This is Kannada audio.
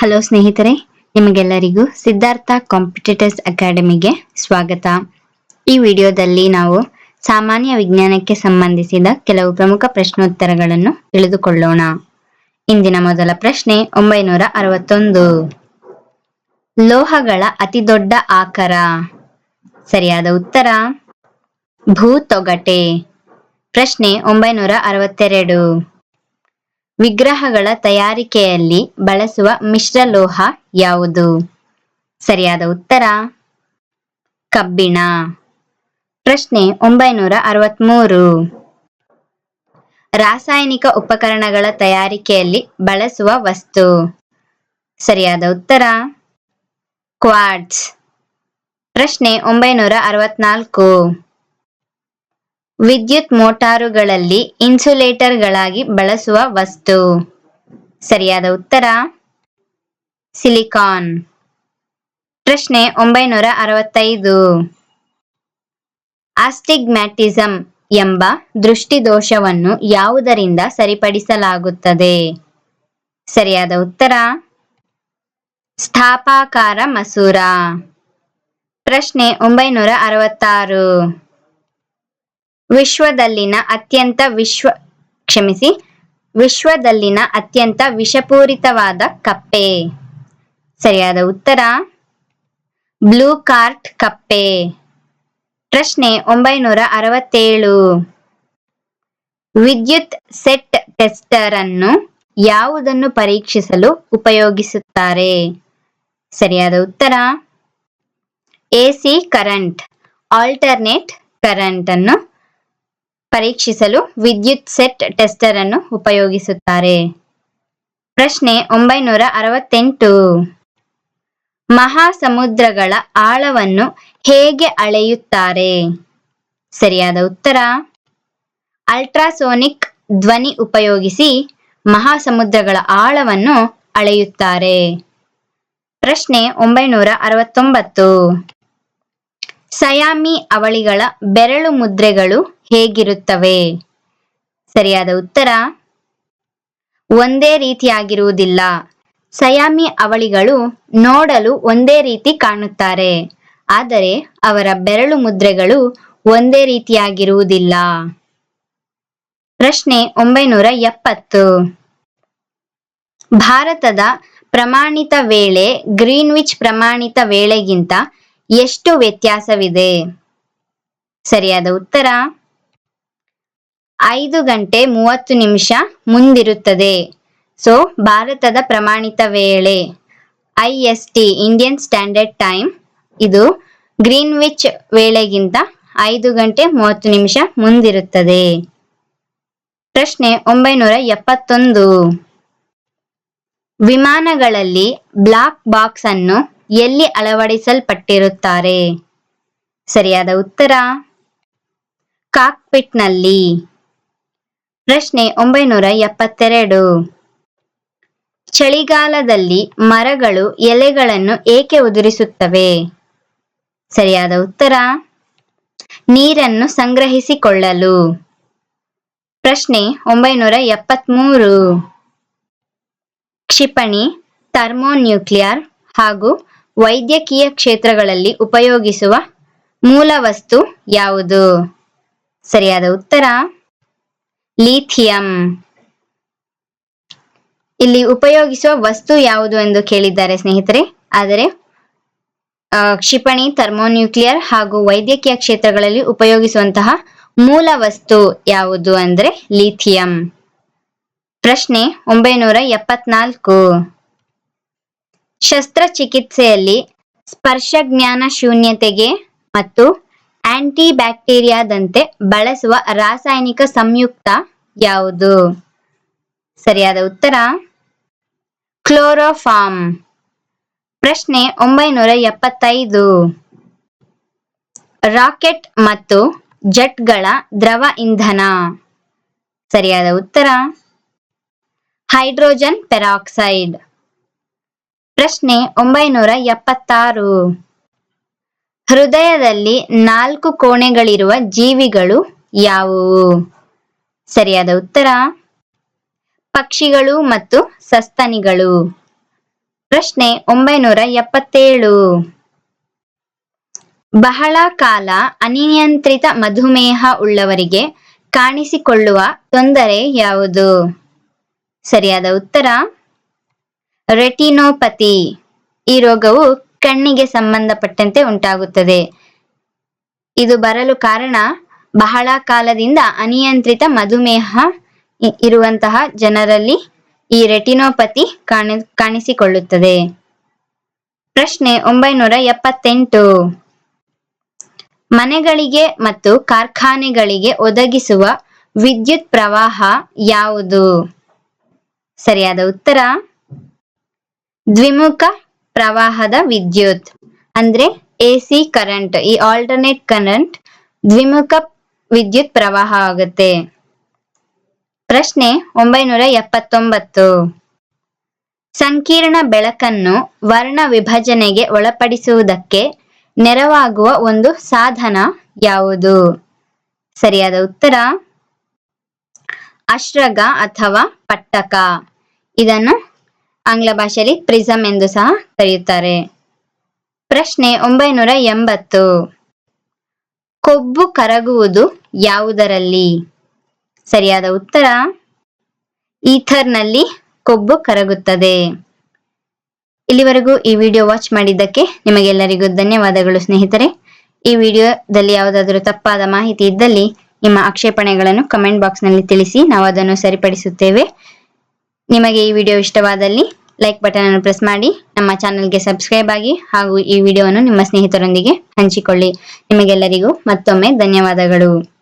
ಹಲೋ ಸ್ನೇಹಿತರೆ, ನಿಮಗೆಲ್ಲರಿಗೂ ಸಿದ್ಧಾರ್ಥ ಕಾಂಪಿಟೇಟರ್ಸ್ ಅಕಾಡೆಮಿಗೆ ಸ್ವಾಗತ. ಈ ವಿಡಿಯೋದಲ್ಲಿ ನಾವು ಸಾಮಾನ್ಯ ವಿಜ್ಞಾನಕ್ಕೆ ಸಂಬಂಧಿಸಿದ ಕೆಲವು ಪ್ರಮುಖ ಪ್ರಶ್ನೋತ್ತರಗಳನ್ನು ತಿಳಿದುಕೊಳ್ಳೋಣ. ಇಂದಿನ ಮೊದಲ ಪ್ರಶ್ನೆ ಒಂಬೈನೂರ ಅರವತ್ತೊಂದು. ಲೋಹಗಳ ಅತಿದೊಡ್ಡ ಆಕಾರ. ಸರಿಯಾದ ಉತ್ತರ? ಭೂತೊಗಟೆ. ಪ್ರಶ್ನೆ ಒಂಬೈನೂರ ಅರವತ್ತೆರಡು. ವಿಗ್ರಹಗಳ ತಯಾರಿಕೆಯಲ್ಲಿ ಬಳಸುವ ಮಿಶ್ರಲೋಹ ಯಾವುದು? ಸರಿಯಾದ ಉತ್ತರ? ಕಬ್ಬಿಣ. ಪ್ರಶ್ನೆ ಒಂಬೈನೂರ ಅರವತ್ಮೂರು. ರಾಸಾಯನಿಕ ಉಪಕರಣಗಳ ತಯಾರಿಕೆಯಲ್ಲಿ ಬಳಸುವ ವಸ್ತು. ಸರಿಯಾದ ಉತ್ತರ? ಕ್ವಾಡ್ಸ್ ಪ್ರಶ್ನೆ ಒಂಬೈನೂರ ಅರವತ್ನಾಲ್ಕು. ವಿದ್ಯುತ್ ಮೋಟಾರುಗಳಲ್ಲಿ ಇನ್ಸುಲೇಟರ್ಗಳಾಗಿ ಬಳಸುವ ವಸ್ತು. ಸರಿಯಾದ ಉತ್ತರ? ಸಿಲಿಕಾನ್. ಪ್ರಶ್ನೆ ಒಂಬೈನೂರ ಅರವತ್ತೈದು ಆಸ್ಟಿಗ್ಮ್ಯಾಟಿಸಮ್ ಎಂಬ ದೃಷ್ಟಿದೋಷವನ್ನು ಯಾವುದರಿಂದ ಸರಿಪಡಿಸಲಾಗುತ್ತದೆ? ಸರಿಯಾದ ಉತ್ತರ? ಸ್ಥಾಪಾಕಾರ ಮಸೂರ. ಪ್ರಶ್ನೆ ಒಂಬೈನೂರ ಅರವತ್ತಾರು ವಿಶ್ವದಲ್ಲಿನ ಅತ್ಯಂತ ವಿಶ್ವ, ಕ್ಷಮಿಸಿ, ವಿಶ್ವದಲ್ಲಿನ ಅತ್ಯಂತ ವಿಷಪೂರಿತವಾದ ಕಪ್ಪೆ. ಸರಿಯಾದ ಉತ್ತರ? ಬ್ಲೂ ಕಾರ್ಟ್ ಕಪ್ಪೆ. ಪ್ರಶ್ನೆ ಒಂಬೈನೂರ ಅರವತ್ತೇಳು. ವಿದ್ಯುತ್ ಸೆಟ್ ಟೆಸ್ಟರ್ ಅನ್ನು ಯಾವುದನ್ನು ಪರೀಕ್ಷಿಸಲು ಉಪಯೋಗಿಸುತ್ತಾರೆ? ಸರಿಯಾದ ಉತ್ತರ? ಎಸಿ ಕರೆಂಟ್, ಆಲ್ಟರ್ನೇಟ್ ಕರೆಂಟ್ ಅನ್ನು ಪರೀಕ್ಷಿಸಲು ವಿದ್ಯುತ್ ಸೆಟ್ ಟೆಸ್ಟರ್ ಅನ್ನು ಉಪಯೋಗಿಸುತ್ತಾರೆ. ಪ್ರಶ್ನೆ ಒಂಬೈನೂರ ಅರವತ್ತೆಂಟು. ಮಹಾಸಮುದ್ರಗಳ ಆಳವನ್ನು ಹೇಗೆ ಅಳೆಯುತ್ತಾರೆ? ಸರಿಯಾದ ಉತ್ತರ, ಅಲ್ಟ್ರಾಸೋನಿಕ್ ಧ್ವನಿ ಉಪಯೋಗಿಸಿ ಮಹಾಸಮುದ್ರಗಳ ಆಳವನ್ನು ಅಳೆಯುತ್ತಾರೆ. ಪ್ರಶ್ನೆ ಒಂಬೈನೂರ ಅರವತ್ತೊಂಬತ್ತು. ಸಯಾಮಿ ಅವಳಿಗಳ ಬೆರಳು ಮುದ್ರೆಗಳು ಹೇಗಿರುತ್ತವೆ? ಸರಿಯಾದ ಉತ್ತರ, ಒಂದೇ ರೀತಿಯಾಗಿರುವುದಿಲ್ಲ. ಸಯಾಮಿ ಅವಳಿಗಳು ನೋಡಲು ಒಂದೇ ರೀತಿ ಕಾಣುತ್ತಾರೆ. ಆದರೆ ಅವರ ಬೆರಳು ಮುದ್ರೆಗಳು ಒಂದೇ ರೀತಿಯಾಗಿರುವುದಿಲ್ಲ. ಪ್ರಶ್ನೆ ಒಂಬೈನೂರ ಎಪ್ಪತ್ತು. ಭಾರತದ ಪ್ರಮಾಣಿತ ವೇಳೆ, ಗ್ರೀನ್ವಿಚ್ ಪ್ರಮಾಣಿತ ವೇಳೆಗಿಂತ ಎಷ್ಟು ವ್ಯತ್ಯಾಸವಿದೆ? ಸರಿಯಾದ ಉತ್ತರ, ಐದು ಗಂಟೆ ಮೂವತ್ತು ನಿಮಿಷ ಮುಂದಿರುತ್ತದೆ. ಸೊ, ಭಾರತದ ಪ್ರಮಾಣಿತ ವೇಳೆ, I S T Indian standard time ಇದು ಗ್ರೀನ್ವಿಚ್ ವೇಳೆಗಿಂತ ಐದು ಗಂಟೆ ಮೂವತ್ತು ನಿಮಿಷ ಮುಂದಿರುತ್ತದೆ. ಪ್ರಶ್ನೆ ಒಂಬೈನೂರ ಎಪ್ಪತ್ತೊಂದು. ವಿಮಾನಗಳಲ್ಲಿ ಬ್ಲಾಕ್ ಬಾಕ್ಸ್ ಅನ್ನು ಎಲ್ಲಿ ಅಳವಡಿಸಲ್ಪಟ್ಟಿರುತ್ತಾರೆ? ಸರಿಯಾದ ಉತ್ತರ? ಕಾಕ್ಪಿಟ್ನಲ್ಲಿ. ಪ್ರಶ್ನೆ ಒಂಬೈನೂರ ಎಪ್ಪತ್ತೆರಡು. ಚಳಿಗಾಲದಲ್ಲಿ ಮರಗಳು ಎಲೆಗಳನ್ನು ಏಕೆ ಉದುರಿಸುತ್ತವೆ? ಸರಿಯಾದ ಉತ್ತರ? ನೀರನ್ನು ಸಂಗ್ರಹಿಸಿಕೊಳ್ಳಲು. ಪ್ರಶ್ನೆ ಒಂಬೈನೂರ ಎಪ್ಪತ್ಮೂರು. ಕ್ಷಿಪಣಿ, ಥರ್ಮೋನ್ಯೂಕ್ಲಿಯರ್ ಹಾಗೂ ವೈದ್ಯಕೀಯ ಕ್ಷೇತ್ರಗಳಲ್ಲಿ ಉಪಯೋಗಿಸುವ ಮೂಲ ವಸ್ತು ಯಾವುದು? ಸರಿಯಾದ ಉತ್ತರ? ಲಿಥಿಯಂ. ಇಲ್ಲಿ ಉಪಯೋಗಿಸುವ ವಸ್ತು ಯಾವುದು ಎಂದು ಕೇಳಿದ್ದಾರೆ ಸ್ನೇಹಿತರೆ. ಆದರೆ ಕ್ಷಿಪಣಿ, ಥರ್ಮೋನ್ಯೂಕ್ಲಿಯರ್ ಹಾಗೂ ವೈದ್ಯಕೀಯ ಕ್ಷೇತ್ರಗಳಲ್ಲಿ ಉಪಯೋಗಿಸುವಂತಹ ಮೂಲ ವಸ್ತು ಯಾವುದು ಅಂದ್ರೆ ಲಿಥಿಯಂ. ಪ್ರಶ್ನೆ ಒಂಬೈನೂರ ಎಪ್ಪತ್ನಾಲ್ಕು. ಶಸ್ತ್ರಚಿಕಿತ್ಸೆಯಲ್ಲಿ ಸ್ಪರ್ಶಜ್ಞಾನ ಶೂನ್ಯತೆಗೆ ಮತ್ತು ಆಂಟಿ ಬ್ಯಾಕ್ಟೀರಿಯಾದಂತೆ ಬಳಸುವ ರಾಸಾಯನಿಕ ಸಂಯುಕ್ತ ಯಾವುದು? ಸರಿಯಾದ ಉತ್ತರ? ಕ್ಲೋರೋಫಾರ್ಮ್. ಪ್ರಶ್ನೆ ಒಂಬೈನೂರ ಎಪ್ಪತ್ತೈದು ರಾಕೆಟ್ ಮತ್ತು ಜೆಟ್ಗಳ ದ್ರವ ಇಂಧನ. ಸರಿಯಾದ ಉತ್ತರ? Hydrogen peroxide. ಪ್ರಶ್ನೆ ಒಂಬೈನೂರ ಎಪ್ಪತ್ತಾರು. ಹೃದಯದಲ್ಲಿ ನಾಲ್ಕು ಕೋಣೆಗಳಿರುವ ಜೀವಿಗಳು ಯಾವುವು? ಸರಿಯಾದ ಉತ್ತರ? ಪಕ್ಷಿಗಳು ಮತ್ತು ಸಸ್ತನಿಗಳು. ಪ್ರಶ್ನೆ ಒಂಬೈನೂರ ಎಪ್ಪತ್ತೇಳು. ಬಹಳ ಕಾಲ ಅನಿಯಂತ್ರಿತ ಮಧುಮೇಹ ಉಳ್ಳವರಿಗೆ ಕಾಣಿಸಿಕೊಳ್ಳುವ ತೊಂದರೆ ಯಾವುದು? ಸರಿಯಾದ ಉತ್ತರ? ರೆಟಿನೋಪತಿ. ಈ ರೋಗವು ಕಣ್ಣಿಗೆ ಸಂಬಂಧಪಟ್ಟಂತೆ ಉಂಟಾಗುತ್ತದೆ. ಇದು ಬರಲು ಕಾರಣ ಬಹಳ ಕಾಲದಿಂದ ಅನಿಯಂತ್ರಿತ ಮಧುಮೇಹ ಇರುವಂತಹ ಜನರಲ್ಲಿ ಈ ರೆಟಿನೋಪತಿ ಕಾಣ ಕಾಣಿಸಿಕೊಳ್ಳುತ್ತದೆ. ಪ್ರಶ್ನೆ ಒಂಬೈನೂರ ಎಪ್ಪತ್ತೆಂಟು. ಮನೆಗಳಿಗೆ ಮತ್ತು ಕಾರ್ಖಾನೆಗಳಿಗೆ ಒದಗಿಸುವ ವಿದ್ಯುತ್ ಪ್ರವಾಹ ಯಾವುದು? ಸರಿಯಾದ ಉತ್ತರ ದ್ವಿಮುಖ ಪ್ರವಾಹದ ವಿದ್ಯುತ್ ಅಂದ್ರೆ ಎಸಿ ಕರೆಂಟ್, ಈ ಆಲ್ಟರ್ನೇಟ್ ಕರೆಂಟ್ ದ್ವಿಮುಖ ವಿದ್ಯುತ್ ಪ್ರವಾಹ ಆಗುತ್ತೆ. ಪ್ರಶ್ನೆ ಒಂಬೈನೂರ ಎಪ್ಪತ್ತೊಂಬತ್ತು. ಸಂಕೀರ್ಣ ಬೆಳಕನ್ನು ವರ್ಣ ವಿಭಜನೆಗೆ ಒಳಪಡಿಸುವುದಕ್ಕೆ ನೆರವಾಗುವ ಒಂದು ಸಾಧನ ಯಾವುದು? ಸರಿಯಾದ ಉತ್ತರ? ಅಶ್ರಗ ಅಥವಾ ಪಟ್ಟಕ. ಇದನ್ನು ಆಂಗ್ಲ ಭಾಷೆಯಲ್ಲಿ ಪ್ರಿಸಮ್ ಎಂದು ಸಹ ಕರೆಯುತ್ತಾರೆ. ಪ್ರಶ್ನೆ ಒಂಬೈನೂರ ಎಂಬತ್ತು. ಕೊಬ್ಬು ಕರಗುವುದು ಯಾವುದರಲ್ಲಿ? ಸರಿಯಾದ ಉತ್ತರ, ಈಥರ್ನಲ್ಲಿ ಕೊಬ್ಬು ಕರಗುತ್ತದೆ. ಇಲ್ಲಿವರೆಗೂ ಈ ವಿಡಿಯೋ ವಾಚ್ ಮಾಡಿದ್ದಕ್ಕೆ ನಿಮಗೆಲ್ಲರಿಗೂ ಧನ್ಯವಾದಗಳು ಸ್ನೇಹಿತರೆ. ಈ ವಿಡಿಯೋದಲ್ಲಿ ಯಾವುದಾದರೂ ತಪ್ಪಾದ ಮಾಹಿತಿ ಇದ್ದಲ್ಲಿ ನಿಮ್ಮ ಆಕ್ಷೇಪಣೆಗಳನ್ನು ಕಮೆಂಟ್ ಬಾಕ್ಸ್ನಲ್ಲಿ ತಿಳಿಸಿ ನಾವು ಅದನ್ನು ಸರಿಪಡಿಸುತ್ತೇವೆ. ನಿಮಗೆ ಈ ವಿಡಿಯೋ ಇಷ್ಟವಾದಲ್ಲಿ ಲೈಕ್ ಬಟನ್ ಅನ್ನು ಪ್ರೆಸ್ ಮಾಡಿ. ನಮ್ಮ ಚಾನೆಲ್ಗೆ ಸಬ್ಸ್ಕ್ರೈಬ್ ಆಗಿ ಹಾಗೂ ಈ ವಿಡಿಯೋವನ್ನು ನಿಮ್ಮ ಸ್ನೇಹಿತರೊಂದಿಗೆ ಹಂಚಿಕೊಳ್ಳಿ. ನಿಮಗೆಲ್ಲರಿಗೂ ಮತ್ತೊಮ್ಮೆ ಧನ್ಯವಾದಗಳು.